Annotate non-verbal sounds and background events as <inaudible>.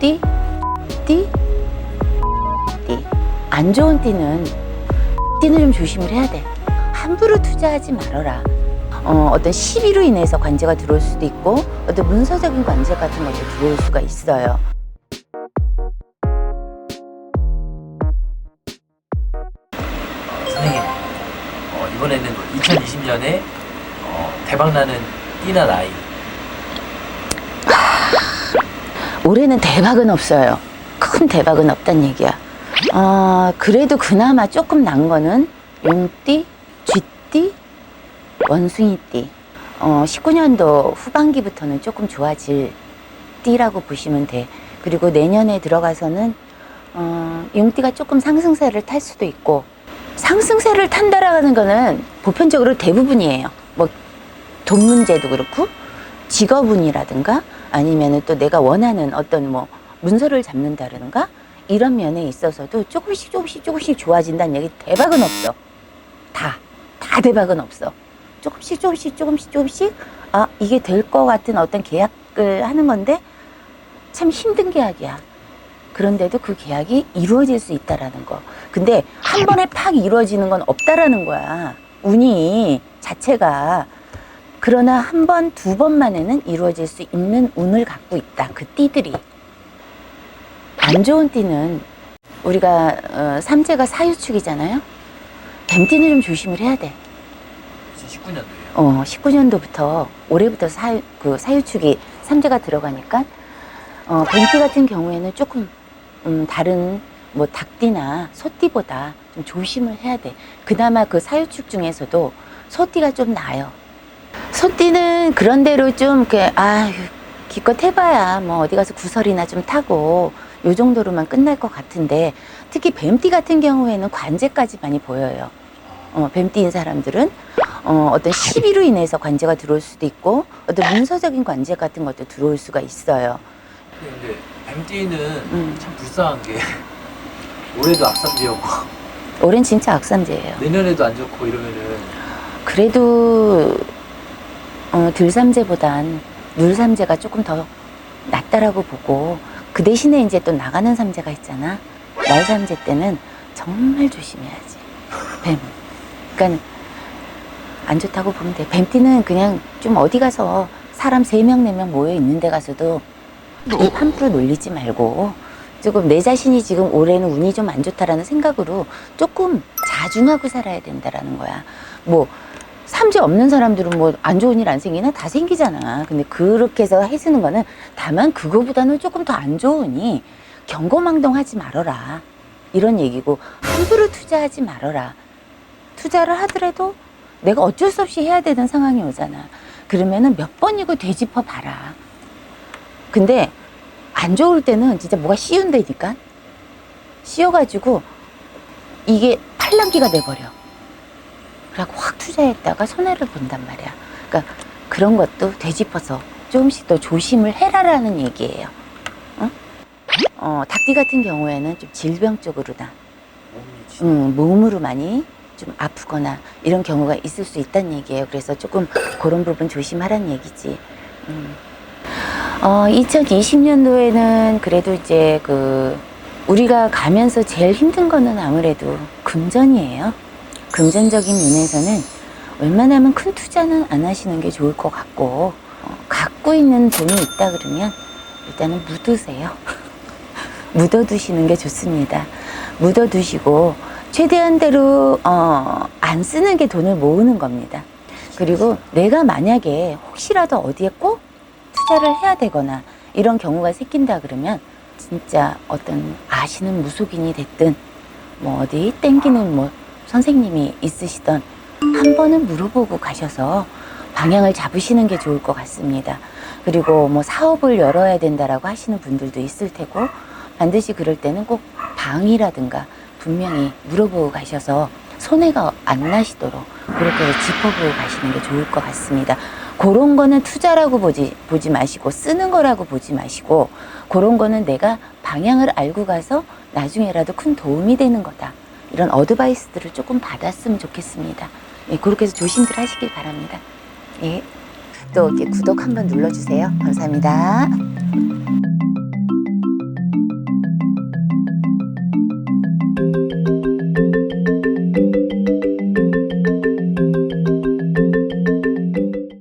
용띠, 띠, 띠. 안 좋은 띠는 띠는 좀 조심을 해야 돼. 함부로 투자하지 말아라. 어, 어떤 시비로 인해서 관제가 들어올 수도 있고 어떤 문서적인 관제 같은 것도 들어올 수가 있어요. 선생님, 어, 이번에는 2020년에 어, 대박나는 띠나 나이. 올해는 대박은 없어요. 큰 대박은 없단 얘기야. 아, 그래도 그나마 조금 난 거는 용띠, 쥐띠, 원숭이띠. 어, 19년도 후반기부터는 조금 좋아질 띠라고 보시면 돼. 그리고 내년에 들어가서는 어, 용띠가 조금 상승세를 탈 수도 있고 상승세를 탄다라는 거는 보편적으로 대부분이에요. 뭐 돈 문제도 그렇고 직업운이라든가 아니면은 또 내가 원하는 어떤 뭐 문서를 잡는다든가 이런 면에 있어서도 조금씩 조금씩 조금씩 좋아진다는 얘기 대박은 없어. 다. 다 대박은 없어. 조금씩 조금씩 조금씩 조금씩 아, 이게 될 것 같은 어떤 계약을 하는 건데 참 힘든 계약이야. 그런데도 그 계약이 이루어질 수 있다라는 거. 근데 한 번에 팍 이루어지는 건 없다라는 거야. 운이 자체가. 그러나 한 번, 두 번만에는 이루어질 수 있는 운을 갖고 있다. 그 띠들이. 안 좋은 띠는 우리가 어, 삼재가 사유축이잖아요. 뱀띠는 좀 조심을 해야 돼. 2019년도에요. 어, 19년도부터 올해부터 사유, 그 사유축이 삼재가 들어가니까 어, 뱀띠 같은 경우에는 조금 음, 다른 뭐 닭띠나 소띠보다 좀 조심을 해야 돼. 그나마 그 사유축 중에서도 소띠가 좀 나아요. 소띠는 그런 대로 좀 이렇게 아 기껏 해봐야 뭐 어디 가서 구설이나 좀 타고 요 정도로만 끝날 것 같은데 특히 뱀띠 같은 경우에는 관제까지 많이 보여요. 어, 뱀띠인 사람들은 어, 어떤 시비로 인해서 관제가 들어올 수도 있고 어떤 문서적인 관제 같은 것도 들어올 수가 있어요. 근데 뱀띠는 음. 참 불쌍한 게 올해도 악삼지였고 올해는 진짜 악삼제예요. 내년에도 안 좋고 이러면은 그래도 어, 들삼제보단 물삼제가 조금 더 낫다라고 보고 그 대신에 이제 또 나가는 삼제가 있잖아. 말삼제 때는 정말 조심해야지. 뱀. 그러니까 안 좋다고 보면 돼. 뱀띠는 그냥 좀 어디 가서 사람 세명네 명 모여 있는 데 가서도 입 함부로 놀리지 말고 조금 내 자신이 지금 올해는 운이 좀 안 좋다라는 생각으로 조금 자중하고 살아야 된다라는 거야. 뭐 삼재 없는 사람들은 뭐 안 좋은 일 안 생기나 다 생기잖아. 근데 그렇게 해서 해주는 거는 다만 그거보다는 조금 더 안 좋으니 경고망동하지 말아라. 이런 얘기고 함부로 투자하지 말아라. 투자를 하더라도 내가 어쩔 수 없이 해야 되는 상황이 오잖아. 그러면은 몇 번이고 되짚어 봐라. 근데 안 좋을 때는 진짜 뭐가 씌운다니까? 씌워가지고 이게 팔랑기가 돼버려. 그래갖고 확 투자했다가 손해를 본단 말이야. 그러니까 그런 것도 되짚어서 조금씩 더 조심을 해라라는 얘기예요. 어? 어, 닭띠 같은 경우에는 좀 질병 진짜 음, 몸으로 많이 좀 아프거나 이런 경우가 있을 수 있다는 얘기예요. 그래서 조금 그런 부분 조심하라는 얘기지. 음. 어, 2020년도에는 그래도 이제 그 우리가 가면서 제일 힘든 거는 아무래도 금전이에요. 금전적인 면에서는 웬만하면 큰 투자는 안 하시는 게 좋을 것 같고 어, 갖고 있는 돈이 있다 그러면 일단은 묻으세요. <laughs> 묻어두시는 게 좋습니다. 묻어두시고 최대한대로 어, 안 쓰는 게 돈을 모으는 겁니다. 그리고 내가 만약에 혹시라도 어디에 꼭 투자를 해야 되거나 이런 경우가 생긴다 그러면 진짜 어떤 아시는 무속인이 됐든 뭐 어디 땡기는 뭐 선생님이 있으시던 한 번은 물어보고 가셔서 방향을 잡으시는 게 좋을 것 같습니다. 그리고 뭐 사업을 열어야 된다라고 하시는 분들도 있을 테고 반드시 그럴 때는 꼭 방이라든가 분명히 물어보고 가셔서 손해가 안 나시도록 그렇게 짚어보고 가시는 게 좋을 것 같습니다. 그런 거는 투자라고 보지, 보지 마시고 쓰는 거라고 보지 마시고 그런 거는 내가 방향을 알고 가서 나중에라도 큰 도움이 되는 거다. 이런 어드바이스들을 조금 받았으면 좋겠습니다. 예, 그렇게 해서 조심들 하시길 바랍니다. 예. 또 이렇게 구독 한번 눌러주세요. 감사합니다.